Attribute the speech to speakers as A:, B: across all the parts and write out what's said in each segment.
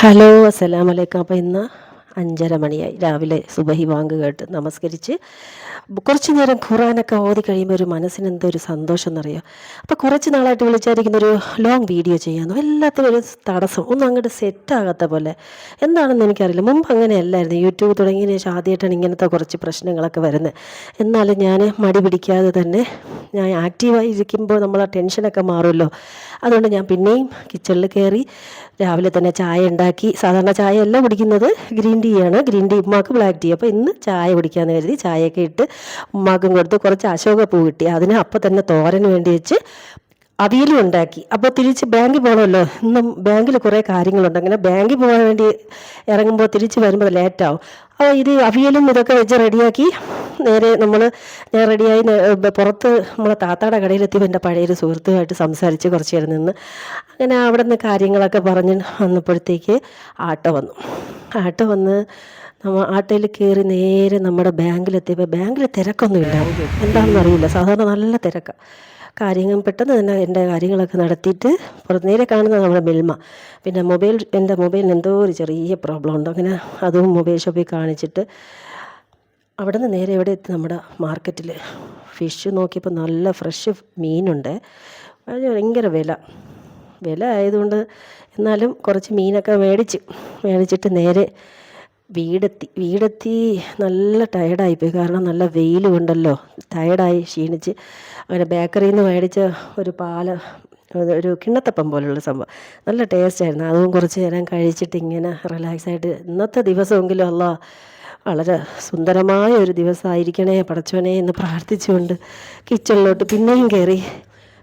A: Hello അസ്സലാമലൈക്കും അപ്പോൾ ഇന്ന് അഞ്ചര മണിയായി. രാവിലെ സുബഹി വാങ്ക് കേട്ട് നമസ്കരിച്ച് കുറച്ച് നേരം ഖുറാനൊക്കെ ഓതി കഴിയുമ്പോൾ ഒരു മനസ്സിന് എന്തോ ഒരു സന്തോഷം എന്നറിയാം? അപ്പോൾ കുറച്ച് നാളായിട്ട് വിളിച്ചായിരിക്കുന്ന ഒരു ലോങ് വീഡിയോ ചെയ്യാമെന്നോ എല്ലാത്തിനും ഒരു തടസ്സം ഒന്നും അങ്ങോട്ട് സെറ്റാകാത്ത പോലെ. എന്താണെന്ന് എനിക്കറിയില്ല. മുമ്പ് അങ്ങനെയല്ലായിരുന്നു. യൂട്യൂബ് തുടങ്ങിയ ശേഷം ആദ്യമായിട്ടാണ് ഇങ്ങനത്തെ കുറച്ച് പ്രശ്നങ്ങളൊക്കെ വരുന്നത് എന്നാലും ഞാൻ മടി പിടിക്കാതെ തന്നെ ഞാൻ ആക്റ്റീവായി ഇരിക്കുമ്പോൾ നമ്മൾ ആ ടെൻഷനൊക്കെ മാറുമല്ലോ. അതുകൊണ്ട് ഞാൻ പിന്നെയും കിച്ചണിൽ കയറി രാവിലെ തന്നെ ചായ ഉണ്ടാക്കി. സാധാരണ ചായ അല്ല കുടിക്കുന്നത്. ഗ്രീൻ ടീ ആണ്. ഗ്രീൻ ടീ ഉമ്മാക്ക് ബ്ലാക്ക് ടീ. അപ്പോൾ ഇന്ന് ചായ കുടിക്കാമെന്ന് കരുതി ചായയൊക്കെ ഇട്ട് ഉമ്മാക്കും കൊടുത്ത് കുറച്ച് അശോക പൂ കിട്ടി. അതിന് അപ്പം തന്നെ തോരന് വേണ്ടി വെച്ച് അവിയലും ഉണ്ടാക്കി. അപ്പോൾ തിരിച്ച് ബാങ്കിൽ പോകണമല്ലോ ഇന്നും ബാങ്കിൽ കുറേ കാര്യങ്ങളുണ്ട്. അങ്ങനെ ബാങ്കിൽ പോകാൻ വേണ്ടി ഇറങ്ങുമ്പോൾ തിരിച്ച് വരുമ്പോൾ ലേറ്റാവും. അപ്പോൾ ഇത് അവിയലും ഇതൊക്കെ വെച്ച് റെഡിയാക്കി നേരെ നമ്മൾ ഞാൻ റെഡിയായി പുറത്ത് നമ്മളെ താത്താടെ കടയിലെത്തിയപ്പോൾ എന്റെ പഴയൊരു സുഹൃത്തുമായിട്ട് സംസാരിച്ച് കുറച്ച് നേരം നിന്ന്. അങ്ങനെ അവിടെ നിന്ന് കാര്യങ്ങളൊക്കെ പറഞ്ഞ് വന്നപ്പോഴത്തേക്ക് ആട്ടോ വന്നു. ആട്ടോ വന്ന് നമ്മൾ ആട്ടോയിൽ കയറി നേരെ നമ്മുടെ ബാങ്കിലെത്തിയപ്പോൾ ബാങ്കിൽ തിരക്കൊന്നുമില്ല. എന്താണെന്ന് അറിയില്ല. സാധാരണ നല്ല തിരക്കാണ് കാര്യങ്ങൾ പെട്ടെന്ന് തന്നെ എന്റെ കാര്യങ്ങളൊക്കെ നടത്തിയിട്ട് പുറത്ത് നേരെ കാണുന്നത് നമ്മുടെ മിൽമ. പിന്നെ മൊബൈൽ എന്റെ മൊബൈലിന് എന്തോ ഒരു ചെറിയ പ്രോബ്ലം ഉണ്ട്. അങ്ങനെ അതും മൊബൈൽ ഷോപ്പിൽ കാണിച്ചിട്ട് അവിടെ നിന്ന് നേരെ എവിടെ എത്തി? നമ്മുടെ മാർക്കറ്റിൽ ഫിഷ് നോക്കിയപ്പോൾ നല്ല ഫ്രഷ് മീനുണ്ട്. ഭയങ്കര വില. വില ആയതുകൊണ്ട് എന്നാലും കുറച്ച് മീനൊക്കെ മേടിച്ച് മേടിച്ചിട്ട് നേരെ വീടെത്തി. വീടെത്തി നല്ല ടയർഡായിപ്പോയി കാരണം നല്ല വെയിൽ കൊണ്ടല്ലോ ടയർഡായി ക്ഷീണിച്ച് അങ്ങനെ ബേക്കറിയിൽ നിന്ന് മേടിച്ച ഒരു പാൽ ഒരു കിണ്ണത്തപ്പം പോലുള്ള സംഭവം. നല്ല ടേസ്റ്റ് ആയിരുന്നു. അതും കുറച്ച് നേരം കഴിച്ചിട്ട് ഇങ്ങനെ റിലാക്സ് ആയിട്ട് ഇന്നത്തെ ദിവസമെങ്കിലും അല്ല വളരെ സുന്ദരമായ ഒരു ദിവസമായിരിക്കണേ പടച്ചോനെ എന്ന് പ്രാർത്ഥിച്ചുകൊണ്ട് കിച്ചണിലോട്ട് പിന്നെയും കയറി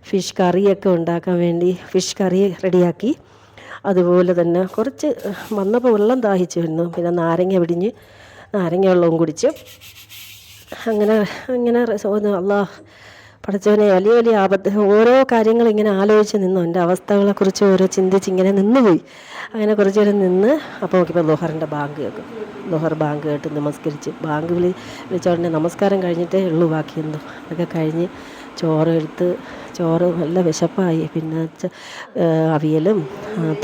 A: ഫിഷ് കറിയൊക്കെ ഉണ്ടാക്കാൻ വേണ്ടി ഫിഷ് കറി റെഡിയാക്കി. അതുപോലെ തന്നെ കുറച്ച് വന്നപ്പോൾ വെള്ളം ദാഹിച്ചു വരുന്നു. പിന്നെ നാരങ്ങ പിടിഞ്ഞ് നാരങ്ങ വെള്ളവും കുടിച്ച്. അങ്ങനെ അങ്ങനെ അല്ലാ പഠിച്ചവനെ വലിയ വലിയ ആപത്ത് ഓരോ കാര്യങ്ങൾ ഇങ്ങനെ ആലോചിച്ച് നിന്നു. എന്റെ അവസ്ഥകളെക്കുറിച്ച് ഓരോ ചിന്തിച്ച് ഇങ്ങനെ നിന്നുപോയി. അങ്ങനെ കുറച്ച് നേരം നിന്ന് അപ്പോൾ നോക്കിയപ്പോൾ ലോഹറിന്റെ ബാങ്ക് കേൾക്കും ലോഹർ ബാങ്ക് കേട്ട് നമസ്കരിച്ച്. ബാങ്ക് വിളി വിളിച്ചോടനെ നമസ്കാരം കഴിഞ്ഞിട്ടേ ഉള്ളൂ ബാക്കിയൊന്നും അതൊക്കെ കഴിഞ്ഞ് ചോറ് എടുത്ത് ചോറ് നല്ല വിശപ്പായി. പിന്നെ അവിയലും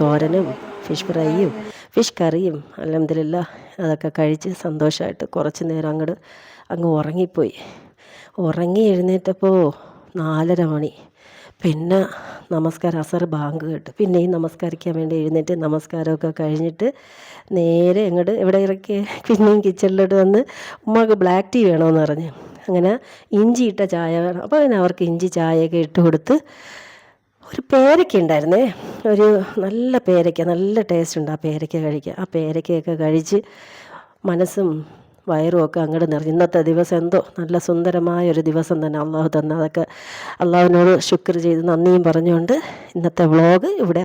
A: തോരനും ഫിഷ് ഫ്രൈയും ഫിഷ് കറിയും അലഹമില്ല അതൊക്കെ കഴിച്ച് സന്തോഷമായിട്ട് കുറച്ച് നേരം അങ്ങോട്ട് അങ്ങ് ഉറങ്ങിപ്പോയി. ഉറങ്ങി എഴുന്നേറ്റപ്പോൾ നാലര മണി. പിന്നെ നമസ്കാരം അസർ ബാങ്ക് കേട്ടു. പിന്നെ ഈ നമസ്കരിക്കാൻ വേണ്ടി എഴുന്നേറ്റ് നമസ്കാരമൊക്കെ കഴിഞ്ഞിട്ട് നേരെ അങ്ങോട്ട് ഇവിടെ ഇറക്കി പിന്നെയും കിച്ചണിലോട്ട് വന്ന് ഉമ്മക്ക് ബ്ലാക്ക് ടീ വേണമെന്ന് പറഞ്ഞു. അങ്ങനെ ഇഞ്ചി ഇട്ട ചായ വേണം. അപ്പോൾ പിന്നെ അവർക്ക് ഇഞ്ചി ചായയൊക്കെ ഇട്ട് കൊടുത്ത് ഒരു പേരയ്ക്ക ഉണ്ടായിരുന്നേ. ഒരു നല്ല പേരയ്ക്ക നല്ല ടേസ്റ്റ് ഉണ്ട് ആ പേരയ്ക്ക കഴിക്കുക ആ പേരയ്ക്കയൊക്കെ കഴിച്ച് മനസ്സും വയറും ഒക്കെ അങ്ങോട്ട് നിറഞ്ഞു. ഇന്നത്തെ ദിവസം എന്തോ നല്ല സുന്ദരമായ ഒരു ദിവസം തന്നെ അള്ളാഹു തന്ന. അതൊക്കെ അള്ളാഹുവിനോട് ശുക്ർ ചെയ്ത് നന്ദിയും പറഞ്ഞുകൊണ്ട് ഇന്നത്തെ വ്ളോഗ് ഇവിടെ